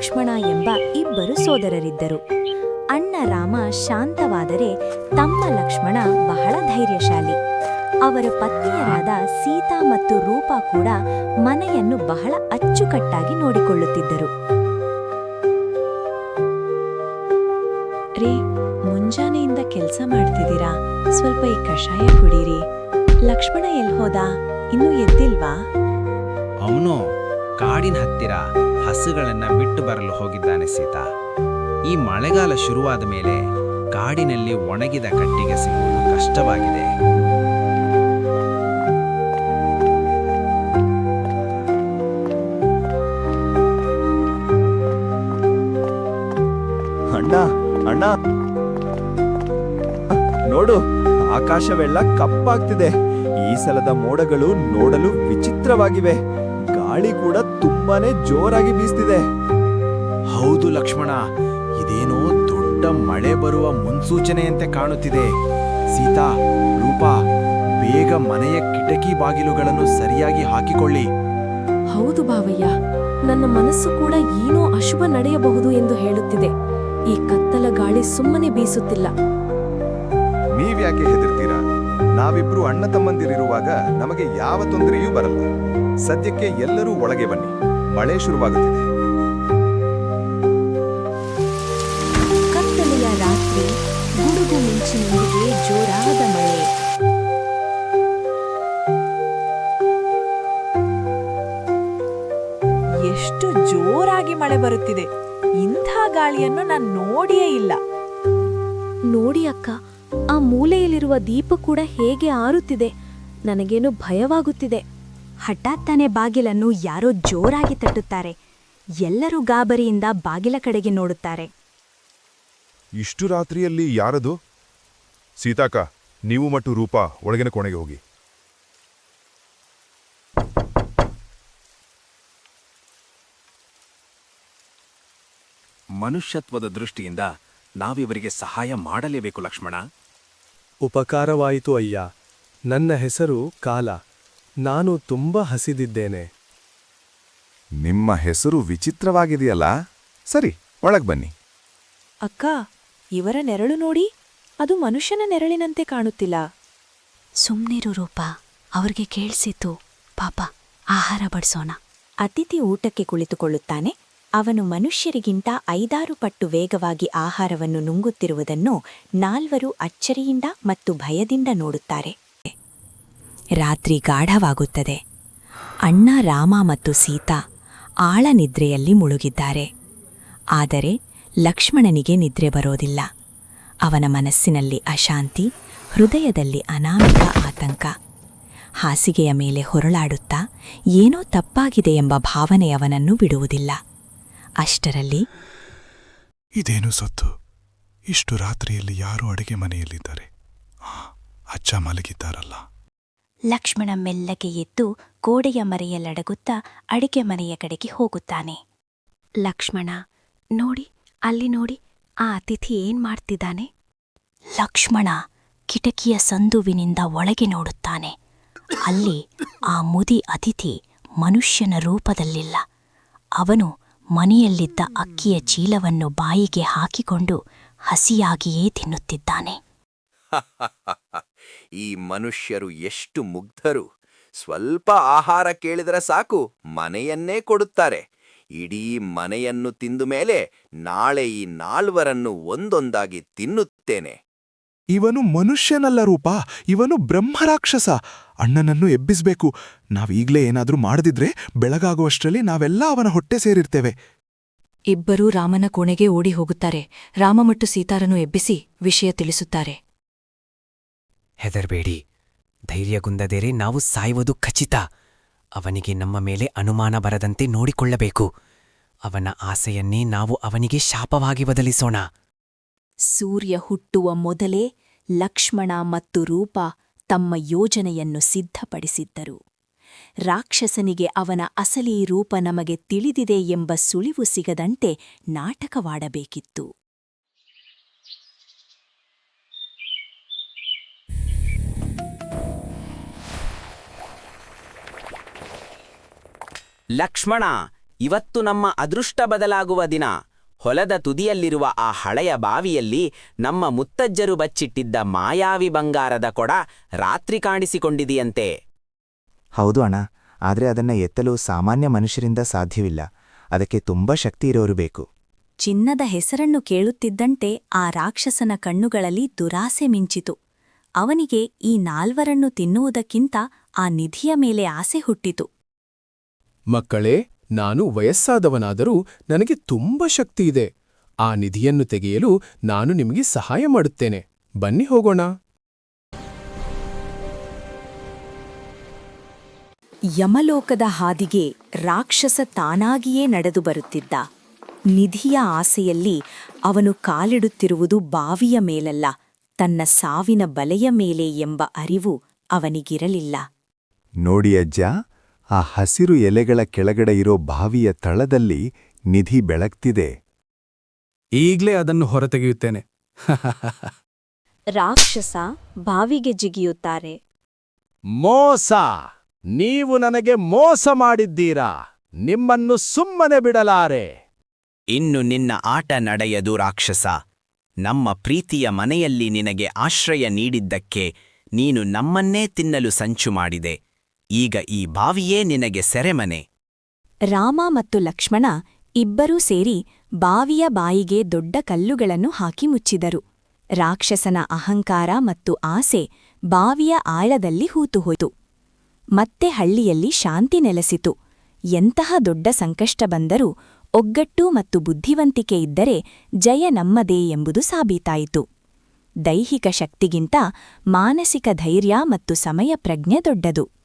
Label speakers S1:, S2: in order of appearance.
S1: ಲಕ್ಷ್ಮಣ ಎಂಬ ಇಬ್ಬರು ಸೋದರರಿದ್ದರು. ಅಣ್ಣ ರಾಮ ಶಾಂತವಾದರೆ ತಮ್ಮ ಲಕ್ಷ್ಮಣ ಬಹಳ ಧೈರ್ಯಶಾಲಿ. ಅವರ ಪತ್ನಿಯರಾದ ಸೀತಾ ಮತ್ತು ರೂಪಾ ಕೂಡ ಮನೆಯನ್ನು ಬಹಳ ಅಚ್ಚುಕಟ್ಟಾಗಿ ನೋಡಿಕೊಳ್ಳುತ್ತಿದ್ದರು. ರೀ, ಮುಂಜಾನೆಯಿಂದ ಕೆಲಸ ಮಾಡ್ತಿದ್ದೀರಾ? ಸ್ವಲ್ಪ ಈ ಕಷಾಯ ಕುಡೀರಿ. ಲಕ್ಷ್ಮಣ ಎಲ್ಲಿ ಹೋದ? ಇನ್ನೂ ಎದ್ದಿಲ್ವಾ?
S2: ಅವನು ಕಾಡಿನ ಹತ್ತಿರ ಹಸುಗಳನ್ನು ಬಿಟ್ಟು ಬರಲು ಹೋಗಿದ್ದಾನೆ ಸೀತಾ. ಈ ಮಳೆಗಾಲ ಶುರುವಾದ ಮೇಲೆ ಕಾಡಿನಲ್ಲಿ ಒಣಗಿದ ಕಟ್ಟಿಗೆ ಸಿಗುವುದು ಕಷ್ಟವಾಗಿದೆ.
S3: ಅಣ್ಣ ಅಣ್ಣ. ನೋಡು, ಆಕಾಶವೆಲ್ಲ ಕಪ್ಪಾಗ್ತಿದೆ. ಈ ಸಲದ ಮೋಡಗಳು ನೋಡಲು ವಿಚಿತ್ರವಾಗಿವೆ. ಗಾಳಿ ಕೂಡ ತುಂಬಾನೇ ಜೋರಾಗಿ ಬೀಸ್ತಿದೆ.
S2: ಹೌದು ಲಕ್ಷ್ಮಣ ಇದೇನೋ ದೊಡ್ಡ ಮಳೆ ಬರುವ ಮುನ್ಸೂಚನೆಯಂತೆ ಕಾಣುತ್ತಿದೆ. ಸೀತಾ ರೂಪಾ ಬೇಗ ಮನೆಯ ಕಿಟಕಿ ಬಾಗಿಲುಗಳನ್ನು ಸರಿಯಾಗಿ ಹಾಕಿಕೊಳ್ಳಿ.
S4: ಹೌದು ಭಾವಯ್ಯ ನನ್ನ ಮನಸ್ಸು ಕೂಡ ಏನೋ ಅಶುಭ ನಡೆಯಬಹುದು ಎಂದು ಹೇಳುತ್ತಿದೆ. ಈ ಕತ್ತಲ ಗಾಳಿ ಸುಮ್ಮನೆ ಬೀಸುತ್ತಿಲ್ಲ.
S5: ನೀವ್ಯಾಕೆ ಹೆದರ್ತೀರಾ? ನಾವಿಬ್ರು ಅಣ್ಣ ತಮ್ಮಂದಿರಿರುವಾಗ ನಮಗೆ ಯಾವ ತೊಂದರೆಯೂ ಬರಲ್ಲ. ಸದ್ಯಕ್ಕೆ ಎಲ್ಲರೂ ಒಳಗೆ ಬನ್ನಿ. ಮಳೆ ಶುರುವಾಗುತ್ತಿದೆ.
S1: ಕತ್ತಲೆಯ ರಾತ್ರಿ ಗುಡುಗು ಮಿಂಚಿನೊಂದಿಗೆ ಜೋರಾದ ಮಳೆ.
S6: ಎಷ್ಟು ಜೋರಾಗಿ ಮಳೆ ಬರುತ್ತಿದೆ. ಇಂಥ ಗಾಳಿಯನ್ನು ನಾನು ನೋಡಿಯೇ ಇಲ್ಲ.
S4: ನೋಡಿ ಅಕ್ಕ ಆ ಮೂಲೆಯಲ್ಲಿರುವ ದೀಪ ಕೂಡ ಹೇಗೆ ಆರುತ್ತಿದೆ. ನನಗೇನು ಭಯವಾಗುತ್ತಿದೆ.
S1: ಹಠಾತ್ತನೆ ಬಾಗಿಲನ್ನು ಯಾರೋ ಜೋರಾಗಿ ತಟ್ಟುತ್ತಾರೆ. ಎಲ್ಲರೂ ಗಾಬರಿಯಿಂದ ಬಾಗಿಲ ಕಡೆಗೆ ನೋಡುತ್ತಾರೆ.
S5: ಇಷ್ಟು ರಾತ್ರಿಯಲ್ಲಿ ಯಾರದು? ಸೀತಾಕ ನೀವು ಮತ್ತು ರೂಪಾ ಒಳಗಿನ ಕೋಣೆಗೆ ಹೋಗಿ.
S7: ಮನುಷ್ಯತ್ವದ ದೃಷ್ಟಿಯಿಂದ ನಾವಿವರಿಗೆ ಸಹಾಯ ಮಾಡಲೇಬೇಕು ಲಕ್ಷ್ಮಣ.
S8: ಉಪಕಾರವಾಯಿತು ಅಯ್ಯ. ನನ್ನ ಹೆಸರು ಕಾಲ. ನಾನು ತುಂಬ ಹಸಿದಿದ್ದೇನೆ.
S5: ನಿಮ್ಮ ಹೆಸರು ವಿಚಿತ್ರವಾಗಿದೆಯಲ್ಲ? ಸರಿ ಒಳಗ್ ಬನ್ನಿ.
S6: ಅಕ್ಕ ಇವರ ನೆರಳು ನೋಡಿ ಅದು ಮನುಷ್ಯನ ನೆರಳಿನಂತೆ ಕಾಣುತ್ತಿಲ್ಲ.
S1: ಸುಮ್ನಿರು ರೂಪ ಅವ್ರಿಗೆ ಕೇಳಿಸಿತು ಪಾಪ ಆಹಾರ ಬಡಿಸೋಣ. ಅತಿಥಿ ಊಟಕ್ಕೆ ಕುಳಿತುಕೊಳ್ಳುತ್ತಾನೆ. ಅವನು ಮನುಷ್ಯರಿಗಿಂತ ಐದಾರು ಪಟ್ಟು ವೇಗವಾಗಿ ಆಹಾರವನ್ನು ನುಂಗುತ್ತಿರುವುದನ್ನು ನಾಲ್ವರು ಅಚ್ಚರಿಯಿಂದ ಮತ್ತು ಭಯದಿಂದ ನೋಡುತ್ತಾರೆ. ರಾತ್ರಿ ಗಾಢವಾಗುತ್ತದೆ. ಅಣ್ಣ ರಾಮ ಮತ್ತು ಸೀತಾ ಆಳ ನಿದ್ರೆಯಲ್ಲಿ ಮುಳುಗಿದ್ದಾರೆ. ಆದರೆ ಲಕ್ಷ್ಮಣನಿಗೆ ನಿದ್ರೆ ಬರೋದಿಲ್ಲ. ಅವನ ಮನಸ್ಸಿನಲ್ಲಿ ಅಶಾಂತಿ, ಹೃದಯದಲ್ಲಿ ಅನಾಮಿಕ ಆತಂಕ. ಹಾಸಿಗೆಯ ಮೇಲೆ ಹೊರಳಾಡುತ್ತಾ ಏನೋ ತಪ್ಪಾಗಿದೆ ಎಂಬ ಭಾವನೆ ಅವನನ್ನು ಬಿಡುವುದಿಲ್ಲ. ಅಷ್ಟರಲ್ಲಿ,
S9: ಇದೇನು ಸತ್ತು? ಇಷ್ಟು ರಾತ್ರಿಯಲ್ಲಿ ಯಾರು ಅಡಿಗೆ ಮನೆಯಲ್ಲಿದ್ದಾರೆ? ಅಚ್ಚ ಮಲಗಿದ್ದಾರಲ್ಲ.
S1: ಲಕ್ಷ್ಮಣ ಮೆಲ್ಲಗೆ ಎದ್ದು ಗೋಡೆಯ ಮರೆಯಲ್ಲಡಗುತ್ತಾ ಅಡಿಗೆ ಮನೆಯ ಕಡೆಗೆ ಹೋಗುತ್ತಾನೆ. ಲಕ್ಷ್ಮಣ, ನೋಡಿ, ಅಲ್ಲಿ ನೋಡಿ, ಆ ಅತಿಥಿ ಏನ್ ಮಾಡ್ತಿದ್ದಾನೆ? ಲಕ್ಷ್ಮಣ ಕಿಟಕಿಯ ಸಂದುವಿನಿಂದ ಒಳಗೆ ನೋಡುತ್ತಾನೆ. ಅಲ್ಲಿ ಆ ಮುದಿ ಅತಿಥಿ ಮನುಷ್ಯನ ರೂಪದಲ್ಲಿಲ್ಲ. ಅವನು ಮನೆಯಲ್ಲಿದ್ದ ಅಕ್ಕಿಯ ಚೀಲವನ್ನು ಬಾಯಿಗೆ ಹಾಕಿಕೊಂಡು ಹಸಿಯಾಗಿಯೇ ತಿನ್ನುತ್ತಿದ್ದಾನೆ.
S7: ಈ ಮನುಷ್ಯರು ಎಷ್ಟು ಮುಗ್ಧರು. ಸ್ವಲ್ಪ ಆಹಾರ ಕೇಳಿದರೆ ಸಾಕು ಮನೆಯನ್ನೇ ಕೊಡುತ್ತಾರೆ. ಇಡೀ ಮನೆಯನ್ನು ತಿಂದು ಮೇಲೆ ನಾಳೆ ಈ ನಾಲ್ವರನ್ನು ಒಂದೊಂದಾಗಿ ತಿನ್ನುತ್ತೇನೆ.
S9: ಇವನು ಮನುಷ್ಯನಲ್ಲ ರೂಪ ಇವನು ಬ್ರಹ್ಮರಾಕ್ಷಸ. ಅಣ್ಣನನ್ನು ಎಬ್ಬಿಸಬೇಕು. ನಾವೀಗ್ಲೇ ಏನಾದ್ರೂ ಮಾಡದಿದ್ರೆ ಬೆಳಗಾಗುವಷ್ಟರಲ್ಲಿ ನಾವೆಲ್ಲ ಅವನ ಹೊಟ್ಟೆ ಸೇರಿರ್ತೇವೆ.
S4: ಇಬ್ಬರೂ ರಾಮನ ಕೋಣೆಗೆ ಓಡಿ ಹೋಗುತ್ತಾರೆ. ರಾಮ ಮತ್ತು ಸೀತಾರನ್ನು ಎಬ್ಬಿಸಿ ವಿಷಯ ತಿಳಿಸುತ್ತಾರೆ.
S10: ಹೆದರ್ಬೇಡಿ. ಧೈರ್ಯಗುಂದದೇರೆ ನಾವು ಸಾಯುವುದು ಖಚಿತ. ಅವನಿಗೆ ನಮ್ಮ ಮೇಲೆ ಅನುಮಾನ ಬರದಂತೆ ನೋಡಿಕೊಳ್ಳಬೇಕು. ಅವನ ಆಸೆಯನ್ನೇ ನಾವು ಅವನಿಗೆ ಶಾಪವಾಗಿ ಬದಲಿಸೋಣ.
S1: ಸೂರ್ಯ ಹುಟ್ಟುವ ಮೊದಲೇ ಲಕ್ಷ್ಮಣ ಮತ್ತು ರೂಪ ತಮ್ಮ ಯೋಜನೆಯನ್ನು ಸಿದ್ಧಪಡಿಸಿದ್ದರು. ರಾಕ್ಷಸನಿಗೆ ಅವನ ಅಸಲಿ ರೂಪ ನಮಗೆ ತಿಳಿದಿದೆ ಎಂಬ ಸುಳಿವು ಸಿಗದಂತೆ ನಾಟಕವಾಡಬೇಕಿತ್ತು.
S11: ಲಕ್ಷ್ಮಣ ಇವತ್ತು ನಮ್ಮ ಅದೃಷ್ಟ ಬದಲಾಗುವ ದಿನ. ಹೊಲದ ತುದಿಯಲ್ಲಿರುವ ಆ ಹಳೆಯ ಬಾವಿಯಲ್ಲಿ ನಮ್ಮ ಮುತ್ತಜ್ಜರು ಬಚ್ಚಿಟ್ಟಿದ್ದ ಮಾಯಾವಿ ಬಂಗಾರದ ಕೊಡ ರಾತ್ರಿ ಕಾಣಿಸಿಕೊಂಡಿದೆಯಂತೆ.
S12: ಹೌದು ಅಣ್ಣ ಆದರೆ ಅದನ್ನ ಎತ್ತಲು ಸಾಮಾನ್ಯ ಮನುಷ್ಯರಿಂದ ಸಾಧ್ಯವಿಲ್ಲ. ಅದಕ್ಕೆ ತುಂಬಾ ಶಕ್ತಿ ಇರೋರು ಬೇಕು.
S1: ಚಿನ್ನದ ಹೆಸರನ್ನು ಕೇಳುತ್ತಿದ್ದಂತೆ ಆ ರಾಕ್ಷಸನ ಕಣ್ಣುಗಳಲ್ಲಿ ದುರಾಸೆ ಮಿಂಚಿತು. ಅವನಿಗೆ ಈ ನಾಲ್ವರನ್ನು ತಿನ್ನುವುದಕ್ಕಿಂತ ಆ ನಿಧಿಯ ಮೇಲೆ ಆಸೆ ಹುಟ್ಟಿತು.
S8: ಮಕ್ಕಳೇ ನಾನು ವಯಸ್ಸಾದವನಾದರೂ ನನಗೆ ತುಂಬ ಶಕ್ತಿ ಇದೆ ಆ ನಿಧಿಯನ್ನು ತೆಗೆಯಲು ನಾನು ನಿಮಗೆ ಸಹಾಯ ಮಾಡುತ್ತೇನೆ. ಬನ್ನಿ ಹೋಗೋಣ.
S1: ಯಮಲೋಕದ ಹಾದಿಗೆ ರಾಕ್ಷಸ ತಾನಾಗಿಯೇ ನಡೆದು ಬರುತ್ತಿದ್ದ. ನಿಧಿಯ ಆಸೆಯಲ್ಲಿ ಅವನು ಕಾಲಿಡುತ್ತಿರುವುದು ಬಾವಿಯ ಮೇಲಲ್ಲ ತನ್ನ ಸಾವಿನ ಬಲೆಯ ಮೇಲೆ ಎಂಬ ಅರಿವು ಅವನಿಗಿರಲಿಲ್ಲ.
S3: ನೋಡಿ ಅಜ್ಜ ಆ ಹಸಿರು ಎಲೆಗಳ ಕೆಳಗಡೆ ಇರೋ ಬಾವಿಯ ತಳದಲ್ಲಿ ನಿಧಿ ಬೆಳಗ್ತಿದೆ.
S8: ಈಗ್ಲೇ ಅದನ್ನು ಹೊರತೆಗೆಯುತ್ತೇನೆ.
S1: ರಾಕ್ಷಸ ಬಾವಿಗೆ ಜಿಗಿಯುತ್ತಾರೆ.
S3: ಮೋಸ! ನೀವು ನನಗೆ ಮೋಸ ಮಾಡಿದ್ದೀರಾ? ನಿಮ್ಮನ್ನು ಸುಮ್ಮನೆ ಬಿಡಲಾರೆ!
S11: ಇನ್ನು ನಿನ್ನ ಆಟ ನಡೆಯದು ರಾಕ್ಷಸ. ನಮ್ಮ ಪ್ರೀತಿಯ ಮನೆಯಲ್ಲಿ ನಿನಗೆ ಆಶ್ರಯ ನೀಡಿದ್ದಕ್ಕೆ ನೀನು ನಮ್ಮನ್ನೇ ತಿನ್ನಲು ಸಂಚು ಮಾಡಿದೆ. ಈಗ ಈ ಬಾವಿಯೇ ನಿನಗೆ ಸೆರೆಮನೆ.
S1: ರಾಮ ಮತ್ತು ಲಕ್ಷ್ಮಣ ಇಬ್ಬರೂ ಸೇರಿ ಬಾವಿಯ ಬಾಯಿಗೆ ದೊಡ್ಡ ಕಲ್ಲುಗಳನ್ನು ಹಾಕಿ ಮುಚ್ಚಿದರು. ರಾಕ್ಷಸನ ಅಹಂಕಾರ ಮತ್ತು ಆಸೆ ಬಾವಿಯ ಆಳದಲ್ಲಿ ಹೂತುಹೋಯಿತು. ಮತ್ತೆ ಹಳ್ಳಿಯಲ್ಲಿ ಶಾಂತಿ ನೆಲೆಸಿತು. ಎಂತಹ ದೊಡ್ಡ ಸಂಕಷ್ಟ ಬಂದರೂ ಒಗ್ಗಟ್ಟು ಮತ್ತು ಬುದ್ಧಿವಂತಿಕೆ ಇದ್ದರೆ ಜಯ ನಮ್ಮದೇ ಎಂಬುದು ಸಾಬೀತಾಯಿತು. ದೈಹಿಕ ಶಕ್ತಿಗಿಂತ ಮಾನಸಿಕ ಧೈರ್ಯ ಮತ್ತು ಸಮಯ ಪ್ರಜ್ಞೆ ದೊಡ್ಡದು.